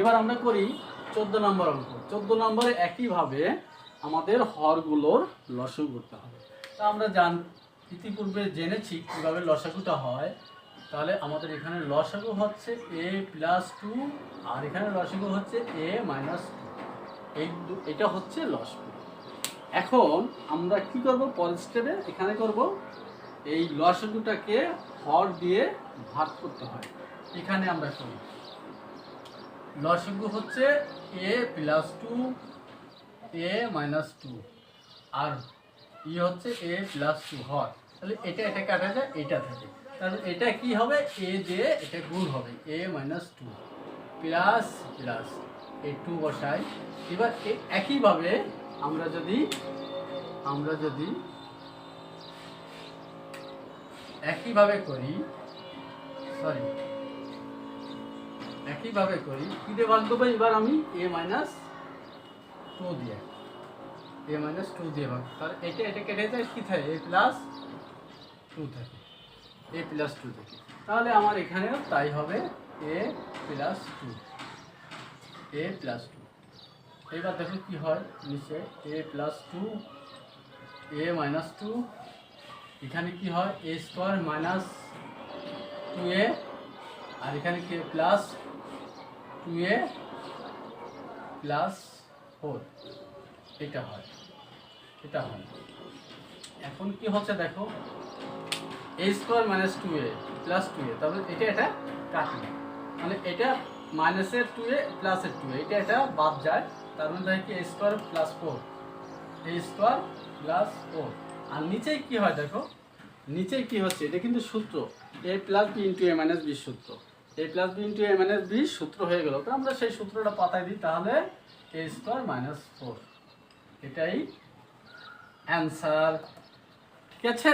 এবার আমরা করি চোদ্দ নম্বর অঙ্ক। চোদ্দ নম্বরে একইভাবে আমাদের হরগুলোর লসগু করতে হবে। তা আমরা জান ইতিপূর্বে জেনেছি কীভাবে লসাগুটা হয়। তাহলে আমাদের এখানে লসাগু হচ্ছে এ প্লাস টু আর এখানে লসাগু হচ্ছে এ মাইনাস টু এই এটা হচ্ছে লসাগু। এখন আমরা কি করব? পরের স্টেপে এখানে করব, এই লসাগুটাকে হর দিয়ে ভাগ করতে হয়। এখানে আমরা করি লসাগু হচ্ছে A plus two A minus two আর ই হচ্ছে এ প্লাস টু হর তাহলে এটা এটা কাটা যায়, এটা থাকে। তাহলে এটা কি হবে? এ দিয়ে এটা গুণ হবে A minus two plus plus এই টু বসাই। এবার এ- একইভাবে আমরা যদি আমরা যদি একইভাবে করি সরি একইভাবে করি? কী দিয়ে ভাগ দেবো এবার আমি এ মাইনাস টু দিয়ে। এ মাইনাস টু দিয়ে ভাগ তাহলে এটা এটা কেটে যায়, কী থাকে? এ প্লাস টু থাকে। এ প্লাস টু থেকে। তাহলে আমার এখানেও তাই হবে। A plus two A plus two এবার দেখো কি হয় নিচে। A plus two A minus two এখানে কি হয়? A square minus two A আর এখানে কি? Plus two A plus four এটা হয়। এটা হয়। এখন কি হচ্ছে দেখো? A square minus two A plus two A তারপরে এটা এটা কাটবে মানে এটা মাইনাসের টু এ প্লাসের টু এটা এটা বাদ যায়। তার মানে দেখি A square plus four A square plus four আর নিচেই কি হয় দেখো? নিচেই কি হচ্ছে? এটা কিন্তু সূত্র। A plus B into A minus B সূত্র। A plus B into A minus B সূত্র হয়ে গেল। তো আমরা সেই সূত্রটা পাতায় দিই, তাহলে এ স্কোয়ার মাইনাস ফোর এটাই অ্যান্সার ঠিক আছে?